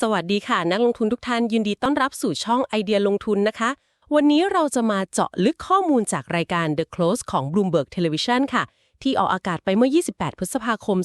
สวัสดีค่ะ นักลงทุนทุกท่านยินดีต้อนรับสู่ช่องไอเดียลงทุนนะคะ วันนี้เราจะมาเจาะลึกข้อมูลจากรายการ The Close ของ Bloomberg Television ค่ะ ที่ออกอากาศไปเมื่อ 28 พฤษภาคม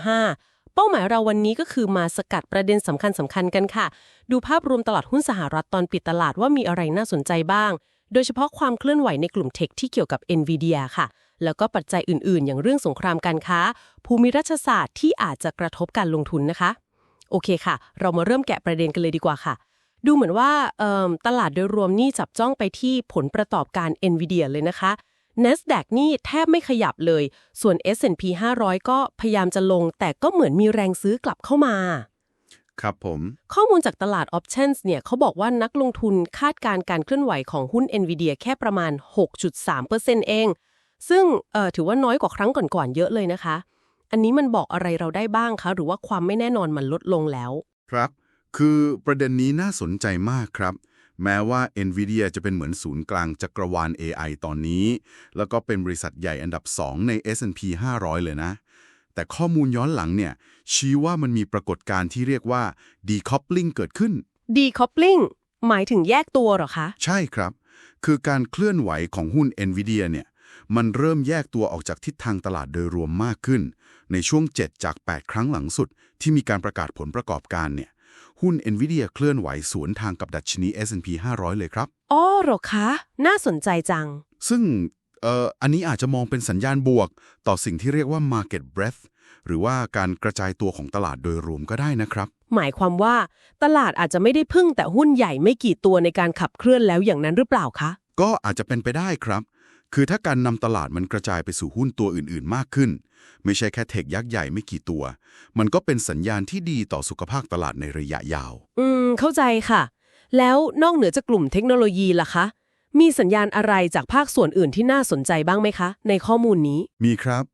2025 เป้าหมายเราวันนี้ก็คือมาสกัดประเด็นสำคัญสำคัญกันค่ะ ดูภาพรวมตลาดหุ้นสหรัฐตอนปิดตลาดว่ามีอะไรน่าสนใจบ้าง โดยเฉพาะความเคลื่อนไหวในกลุ่มเทคที่เกี่ยวกับ NVIDIA ค่ะ แล้วก็ปัจจัยอื่น ๆ อย่างเรื่องสงครามการค้า ภูมิรัฐศาสตร์ที่อาจจะกระทบการลงทุนนะคะ โอเคค่ะ เรามาเริ่มแกะประเด็นกันเลยดีกว่าค่ะ ดูเหมือนว่าเอิ่มตลาดโดยรวมนี่จับจ้องไปที่ผลประกอบการ NVIDIA เลยนะคะ NASDAQ นี่แทบไม่ขยับเลย ส่วน S&P 500 ก็พยายามจะลง แต่ก็เหมือนมีแรงซื้อกลับเข้ามา ครับผม ข้อมูลจากตลาด Options เนี่ยเขาบอกว่านักลงทุนคาดการณ์การเคลื่อนไหวของหุ้น NVIDIA แค่ประมาณ 6.3%เอง ซึ่งเอ่อถือว่าน้อยกว่าครั้งก่อนๆเยอะเลยนะคะ อันนี้มันบอกอะไรเราได้บ้างคะ หรือว่าความไม่แน่นอนมันลดลงแล้ว ครับ คือประเด็นนี้น่าสนใจมากครับ แม้ว่า NVIDIA จะเป็นเหมือนศูนย์กลางจักรวาล AI ตอนนี้ แล้วก็เป็นบริษัทใหญ่อันดับ 2 ใน S&P 500 เลยนะ แต่ข้อมูลย้อนหลังเนี่ย ชี้ว่ามันมีปรากฏการณ์ที่เรียกว่า decoupling เกิดขึ้น Decoupling หมายถึงแยกตัวเหรอคะ ใช่ครับ คือการเคลื่อนไหวของหุ้น NVIDIA เนี่ย มันเริ่มแยกตัวออกจากทิศทางตลาดโดยรวมมากขึ้น ในช่วง 7 จาก 8 ครั้งหลังสุด ที่มีการประกาศผลประกอบการเนี่ย หุ้น NVIDIA เคลื่อนไหวสวนทางกับดัชนี S&P 500 เลยครับ อ๋อเหรอคะ น่าสนใจจัง ซึ่งเอ่ออันนี้อาจจะมองเป็นสัญญาณบวก ต่อสิ่งที่เรียกว่า market breadth หรือว่าการกระจายตัวของตลาดโดยรวมก็ได้นะครับ หมายความว่าตลาดอาจจะไม่ได้พึ่งแต่หุ้นใหญ่ไม่กี่ตัวในการขับเคลื่อนแล้วอย่างนั้นหรือเปล่าคะ ก็อาจจะเป็นไปได้ครับ คือถ้าการนำตลาดมันกระจายไปสู่หุ้นตัวอื่นๆ มากขึ้น ไม่ใช่แค่เทคยักษ์ใหญ่ไม่กี่ตัว มันก็เป็นสัญญาณที่ดีต่อสุขภาพตลาดในระยะยาว อืม เข้าใจค่ะ แล้วนอกเหนือจากกลุ่มเทคโนโลยีล่ะคะ มีสัญญาณอะไรจากภาคส่วนอื่นที่น่าสนใจบ้างไหมคะ ในข้อมูลนี้ มีครับ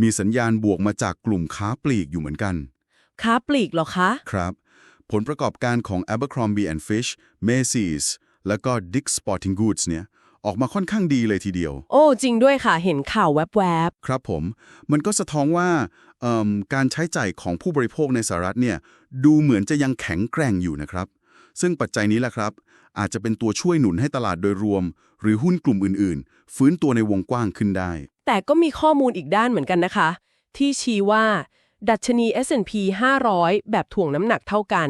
มีสัญญาณบวกมาจากกลุ่มค้าปลีกอยู่เหมือนกัน ค้าปลีกเหรอคะ ครับ ผลประกอบการของ Abercrombie and Fitch Macy's แล้วก็ Dick's Sporting Goods เนี่ย ออกมาค่อนข้างดีเลยทีเดียว โอ้จริงด้วยค่ะเห็นข่าวแวบครับผม มันก็สะท้อนว่าเอิ่มการใช้จ่ายของผู้บริโภคในสหรัฐเนี่ยดูเหมือนจะยังแข็งแกร่งอยู่นะครับ ซึ่งปัจจัยนี้แหละครับ อาจจะเป็นตัวช่วยหนุนให้ตลาดโดยรวม หรือหุ้นกลุ่มอื่นๆ ฟื้นตัวในวงกว้างขึ้นได้ ๆ แต่ก็มีข้อมูลอีกด้านเหมือนกันนะคะ ที่ชี้ว่า ดัชนี S&P 500 แบบถ่วงน้ำหนักเท่ากัน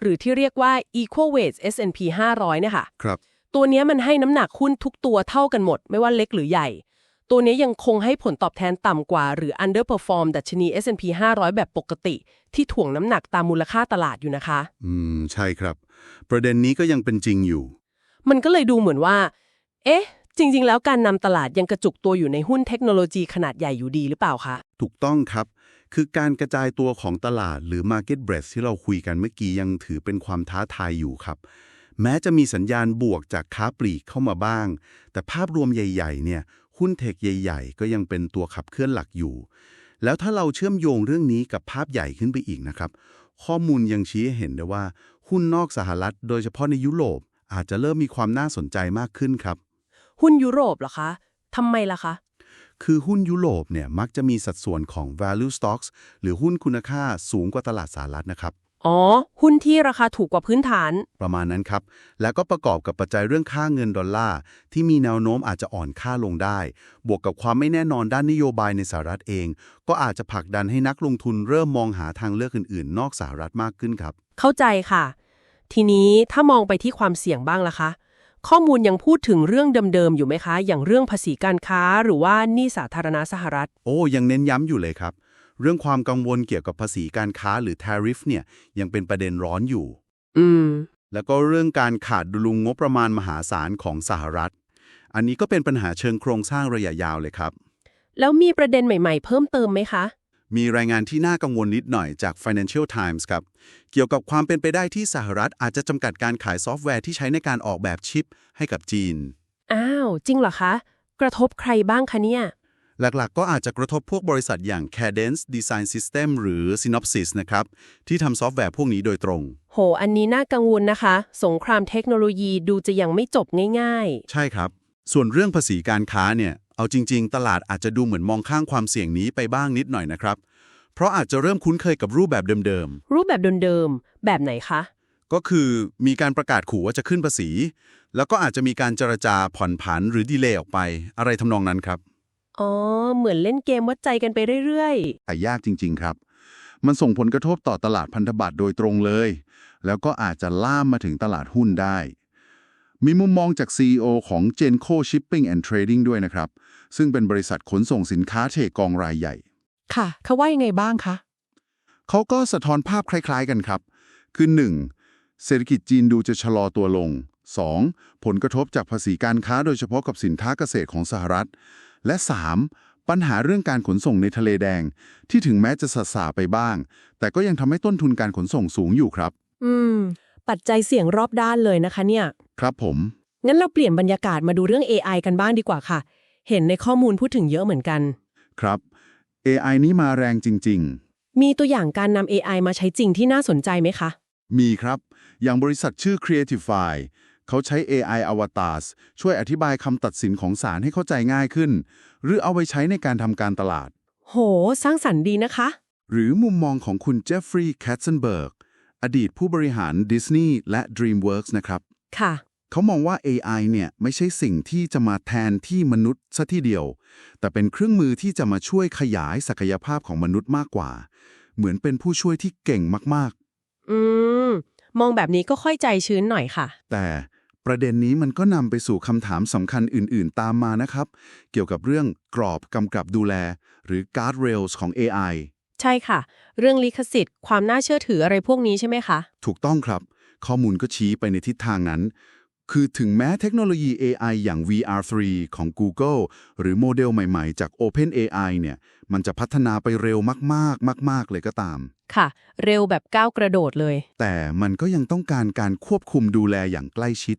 หรือที่เรียกว่า equal weight S&P 500 เนี่ยค่ะครับ ตัวเนี้ยมันให้น้ำหนักหุ้นทุกตัวเท่ากันหมด ไม่ว่าเล็กหรือใหญ่ ตัวเนี้ยยังคงให้ผลตอบแทนต่ำกว่า หรือ underperform ดัชนี S&P 500 แบบปกติ ที่ถ่วงน้ำหนักตามมูลค่าตลาดอยู่นะคะ อืม ใช่ครับ ประเด็นนี้ก็ยังเป็นจริงอยู่ มันก็เลยดูเหมือนว่า เอ๊ะ จริง ๆ แล้วการนำตลาดยังกระจุกตัวอยู่ในหุ้นเทคโนโลยีขนาดใหญ่อยู่ดีหรือเปล่าคะถูกต้องครับ คือการกระจายตัวของตลาดหรือ Market Breadth ที่เราคุยกันเมื่อกี้ยังถือเป็นความท้าทายอยู่ครับ แม้จะมีสัญญาณบวกจากค้าปลีกเข้ามาบ้าง แต่ภาพรวมใหญ่ๆ เนี่ย หุ้นเทคใหญ่ ๆ ก็ยังเป็นตัวขับเคลื่อนหลักอยู่ แล้วถ้าเราเชื่อมโยงเรื่องนี้กับภาพใหญ่ขึ้นไปอีกนะครับ ข้อมูลยังชี้ให้เห็นได้ว่า หุ้นนอกสหรัฐ โดยเฉพาะในยุโรป อาจจะเริ่มมีความน่าสนใจมากขึ้นครับ หุ้นยุโรปเหรอคะทำไมล่ะคะคือหุ้นยุโรปเนี่ยมักจะมีสัดส่วนของ value stocks หรือหุ้นคุณค่าสูงกว่าตลาดสหรัฐนะครับ อ๋อ หุ้นที่ราคาถูกกว่าพื้นฐาน ประมาณนั้นครับ แล้วก็ประกอบกับปัจจัยเรื่องค่าเงินดอลลาร์ที่มีแนวโน้มอาจจะอ่อนค่าลงได้ บวกกับความไม่แน่นอนด้านนโยบายในสหรัฐเอง ก็อาจจะผลักดันให้นักลงทุนเริ่มมองหาทางเลือกอื่นๆ นอกสหรัฐมากขึ้นครับ เข้าใจค่ะ ทีนี้ถ้ามองไปที่ความเสี่ยงบ้างล่ะคะ ข้อมูลยังพูดถึงเรื่องเดิมๆอยู่ไหมคะ อย่างเรื่องภาษีการค้า หรือว่าหนี้สาธารณะสหรัฐ โอ้ยังเน้นย้ำอยู่เลยครับ เรื่องความกังวลเกี่ยวกับภาษีการค้าหรือ tariff เนี่ยยังเป็นประเด็นร้อนอยู่ อืม แล้วก็เรื่องการขาดดุลงบประมาณมหาศาลของสหรัฐ อันนี้ก็เป็นปัญหาเชิงโครงสร้างระยะยาวเลยครับ แล้วมีประเด็นใหม่ๆ เพิ่มเติมไหมคะ มีรายงานที่น่ากังวลนิดหน่อยจาก Financial Times ครับ เกี่ยวกับความเป็นไปได้ที่สหรัฐอาจจะจำกัดการขายซอฟต์แวร์ที่ใช้ในการออกแบบชิปให้กับจีน อ้าว จริงเหรอคะ กระทบใครบ้างคะเนี่ย หลักๆ ก็อาจจะกระทบพวกบริษัทอย่าง Cadence Design System หรือ Synopsys นะครับ ที่ทำซอฟต์แวร์พวกนี้โดยตรง โห อันนี้น่ากังวลนะคะ สงครามเทคโนโลยีดูจะยังไม่จบง่ายใช่ครับ ส่วนเรื่องภาษีการค้าเนี่ย เอาจริง ๆ ตลาดอาจจะดูเหมือนมองข้างความเสี่ยงนี้ไปบ้างนิดหน่อยนะครับ เพราะอาจจะเริ่มคุ้นเคยกับรูปแบบเดิมรูปแบบเดิมๆ แบบไหนคะๆก็คือมีการประกาศขู่ว่าจะขึ้นภาษี แล้วก็อาจจะมีการเจรจาผ่อนผันหรือดีเลย์ออกไป อะไรทำนองนั้นครับ อ๋อ เหมือนเล่นเกมวัดใจกันไปเรื่อยแต่ยากจริง ๆ ครับ มันส่งผลกระทบต่อตลาดพันธบัตรโดยตรงเลย แล้วก็อาจจะล่ามมาถึงตลาดหุ้นได้ มีมุมมองจาก CEO ของ Genco Shipping and Trading ด้วยนะครับ ซึ่งเป็นบริษัทขนส่งสินค้าเทกองรายใหญ่ ๆ ค่ะ เขาว่ายังไงบ้างคะ เขาก็สะท้อนภาพคล้าย ๆ กันครับ คือ 1. เศรษฐกิจจีนดูจะชะลอตัวลง 2. ผลกระทบจากภาษีการค้าโดยเฉพาะกับสินค้าเกษตรของสหรัฐ และ 3. ปัญหาเรื่องการขนส่งในทะเลแดง ที่ถึงแม้จะสะสาไปบ้าง แต่ก็ยังทำให้ต้นทุนการขนส่งสูงอยู่ครับ อืม ปัจจัยเสี่ยงรอบด้านเลยนะคะเนี่ย ครับผม งั้นเราเปลี่ยนบรรยากาศมาดูเรื่อง AI กันบ้างดีกว่าค่ะ เห็นในข้อมูลพูดถึงเยอะเหมือนกัน ครับ AI นี้มาแรงจริง มีตัวอย่างการนำ AI มาใช้จริงที่น่าสนใจไหมคะ ๆ มีครับ อย่างบริษัทชื่อ Creatify เขาใช้ AI Avatars ช่วยอธิบายคำตัดสินของศาลให้เข้าใจง่ายขึ้น หรือเอาไปใช้ในการทำการตลาด โห สร้างสรรค์ดีนะคะ หรือมุมมองของคุณเจฟฟรีย์แคทเซนเบิร์กอดีตผู้บริหารดิสนีย์และ DreamWorks นะครับ ค่ะ เขามองว่า AI เนี่ยไม่ใช่สิ่งที่จะมาแทนที่มนุษย์ซะทีเดียว แต่เป็นเครื่องมือที่จะมาช่วยขยายศักยภาพของมนุษย์มากกว่า เหมือนเป็นผู้ช่วยที่เก่งมากอืม มองแบบนี้ก็ค่อยใจชื้นหน่อยค่ะๆแต่ ประเด็นนี้มันก็นำไปสู่คำถามสำคัญอื่น ๆ ตามมานะครับ เกี่ยวกับเรื่องกรอบกำกับดูแล หรือ guardrails ของ AI ใช่ค่ะ เรื่องลิขสิทธิ์ ความน่าเชื่อถืออะไรพวกนี้ใช่ไหมคะ ถูกต้องครับ ข้อมูลก็ชี้ไปในทิศทางนั้น คือถึงแม้เทคโนโลยี AI อย่าง VR3 ของ Google หรือโมเดลใหม่ๆ จาก OpenAI เนี่ย มันจะพัฒนาไปเร็วมากๆ มาก ๆ เลยก็ตาม ค่ะ เร็วแบบก้าวกระโดดเลย แต่มันก็ยังต้องการการควบคุมดูแลอย่างใกล้ชิด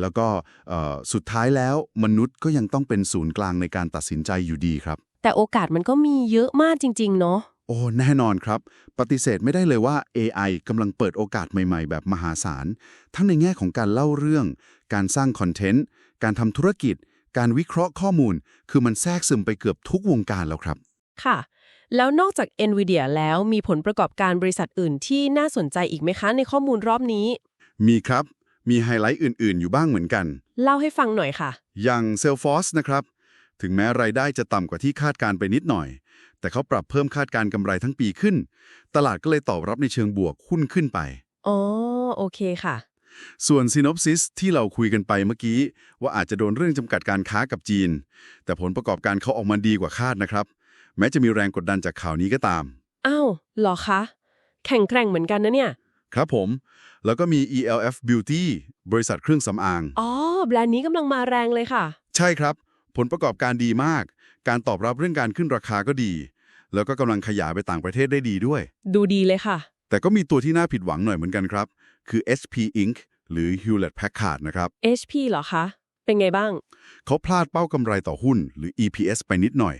แล้วก็เอ่อสุดท้ายแล้วมนุษย์ก็ยังต้องเป็นศูนย์กลางในการตัดสินใจอยู่ดีครับ แต่โอกาสมันก็มีเยอะมากจริง ๆ เนาะ โอ้ แน่นอนครับ ปฏิเสธไม่ได้เลยว่า AI กำลังเปิดโอกาสใหม่ๆ แบบมหาศาล ทั้งในแง่ของการเล่าเรื่อง การสร้างคอนเทนต์ การทำธุรกิจ การวิเคราะห์ข้อมูล คือมันแทรกซึมไปเกือบทุกวงการแล้วครับ ค่ะ แล้วนอกจาก NVIDIA แล้วมีผลประกอบการบริษัทอื่นที่น่าสนใจอีกไหมคะ ในข้อมูลรอบนี้ มีครับ มีไฮไลท์อื่นๆ อยู่บ้างเหมือนกัน เล่าให้ฟังหน่อยค่ะ อย่าง Salesforce นะครับ ถึงแม้รายได้จะต่ำกว่าที่คาดการไปนิดหน่อย แต่เขาปรับเพิ่มคาดการกำไรทั้งปีขึ้น ตลาดก็เลยตอบรับในเชิงบวกหุ้นขึ้นไป อ๋อ โอเคค่ะ ส่วน Synopsys ที่เราคุยกันไปเมื่อกี้ ว่าอาจจะโดนเรื่องจำกัดการค้ากับจีน แต่ผลประกอบการเขาออกมาดีกว่าคาดนะครับ แม้จะมีแรงกดดันจากข่าวนี้ก็ตาม อ้าวเหรอคะ แข่งแกร่งเหมือนกันนะเนี่ย ครับผม แล้วก็มี ELF Beauty บริษัทเครื่องสำอาง อ๋อ แบรนด์นี้กำลังมาแรงเลยค่ะ ใช่ครับ ผลประกอบการดีมาก การตอบรับเรื่องการขึ้นราคาก็ดี แล้วก็กำลังขยายไปต่างประเทศได้ดีด้วย ดูดีเลยค่ะ แต่ก็มีตัวที่น่าผิดหวังหน่อยเหมือนกันครับ คือ HP Inc. หรือ Hewlett Packard นะครับ HP เหรอคะ เป็นไงบ้าง เขาพลาดเป้ากำไรต่อหุ้นหรือ EPS ไปนิดหน่อย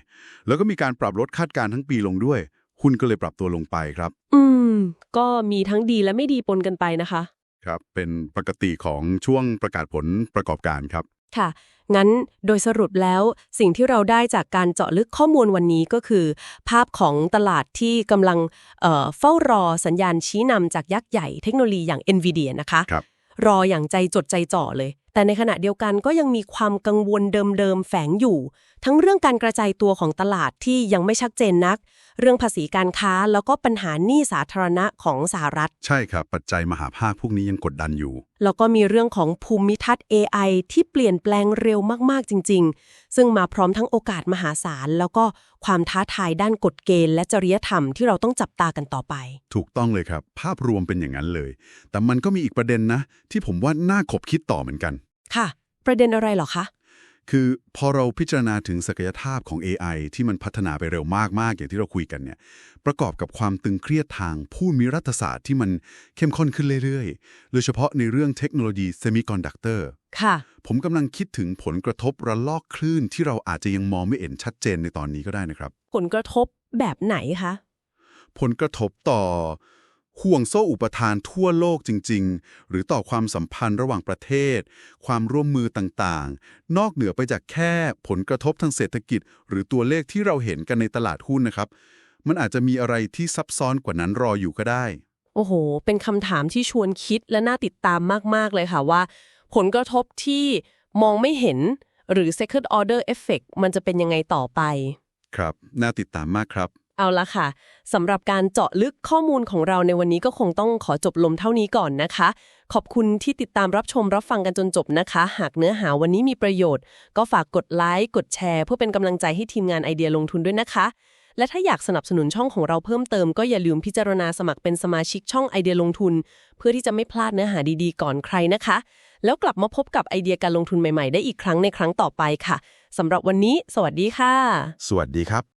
แล้วก็มีการปรับลดคาดการณ์ทั้งปีลงด้วย หุ้นก็เลยปรับตัวลงไปครับ อืม ก็มีทั้งดีและไม่ดีปนกันไปนะคะ ครับ เป็นปกติของช่วงประกาศผลประกอบการครับ ค่ะ งั้นโดยสรุปแล้วสิ่งที่เราได้จากการเจาะลึกข้อมูลวันนี้ก็คือ ภาพของตลาดที่กำลังเอ่อเฝ้ารอสัญญาณชี้นำจากยักษ์ใหญ่เทคโนโลยีอย่าง NVIDIA นะคะครับรออย่างใจจดใจจ่อเลย แต่ในขณะเดียวกันก็ยังมีความกังวลเดิมๆแฝงอยู่ ทั้งเรื่องการกระจายตัวของตลาดที่ยังไม่ชัดเจนนัก เรื่องภาษีการค้าแล้วก็ปัญหาหนี้สาธารณะของสหรัฐ ใช่ครับ ปัจจัยมหาภาคพวกนี้ยังกดดันอยู่ แล้วก็มีเรื่องของภูมิทัศน์ AI ที่เปลี่ยนแปลงเร็วมากๆจริง ๆ ซึ่งมาพร้อมทั้งโอกาสมหาศาล แล้วก็ความท้าทายด้านกฎเกณฑ์และจริยธรรมที่เราต้องจับตากันต่อไป ถูกต้องเลยครับ ภาพรวมเป็นอย่างนั้นเลย แต่มันก็มีอีกประเด็นนะ ที่ผมว่าน่าขบคิดต่อเหมือนกัน ค่ะ ประเด็นอะไรเหรอคะ คือพอเราพิจารณาถึงศักยภาพของ AI ที่มันพัฒนาไปเร็วมากๆ อย่างที่เราคุยกันเนี่ยประกอบกับความตึงเครียดทางผู้มีรัฐศาสตร์ที่มันเข้มข้นขึ้นเรื่อยๆ โดยเฉพาะในเรื่องเทคโนโลยีเซมิคอนดักเตอร์ค่ะ ผมกำลังคิดถึงผลกระทบระลอกคลื่นที่เราอาจจะยังมองไม่เห็นชัดเจนในตอนนี้ก็ได้นะครับ ผลกระทบแบบไหนคะ ผลกระทบต่อ ห่วงโซ่อุปทานทั่วโลกจริง ๆ หรือต่อความสัมพันธ์ระหว่างประเทศ ความร่วมมือต่างๆ นอกเหนือไปจากแค่ผลกระทบทางเศรษฐกิจ หรือตัวเลขที่เราเห็นกันในตลาดหุ้นนะครับ มันอาจจะมีอะไรที่ซับซ้อนกว่านั้นรออยู่ก็ได้ โอ้โห เป็นคำถามที่ชวนคิดและน่าติดตามมาก ๆ เลยค่ะว่า ผลกระทบที่มองไม่เห็นหรือ second order effect มันจะเป็นยังไงต่อไป ครับ น่าติดตามมากครับ เอาละค่ะสำหรับการเจาะลึกข้อมูลของเราในวันนี้ก็คงต้องขอจบลมเท่านี้ก่อนนะคะ ขอบคุณที่ติดตามรับชมรับฟังกันจนจบนะคะ หากเนื้อหาวันนี้มีประโยชน์ ก็ฝากกดไลค์กดแชร์ เพื่อเป็นกำลังใจให้ทีมงานไอเดียลงทุนด้วยนะคะ และถ้าอยากสนับสนุนช่องของเราเพิ่มเติมก็อย่าลืมพิจารณาสมัครเป็นสมาชิกช่องไอเดียลงทุน เพื่อที่จะไม่พลาดเนื้อหาดีๆ ก่อนใครนะคะ แล้วกลับมาพบกับไอเดียการลงทุนใหม่ๆ ได้อีกครั้งในครั้งต่อไปค่ะสำหรับวันนี้ สวัสดีค่ะ สวัสดีครับ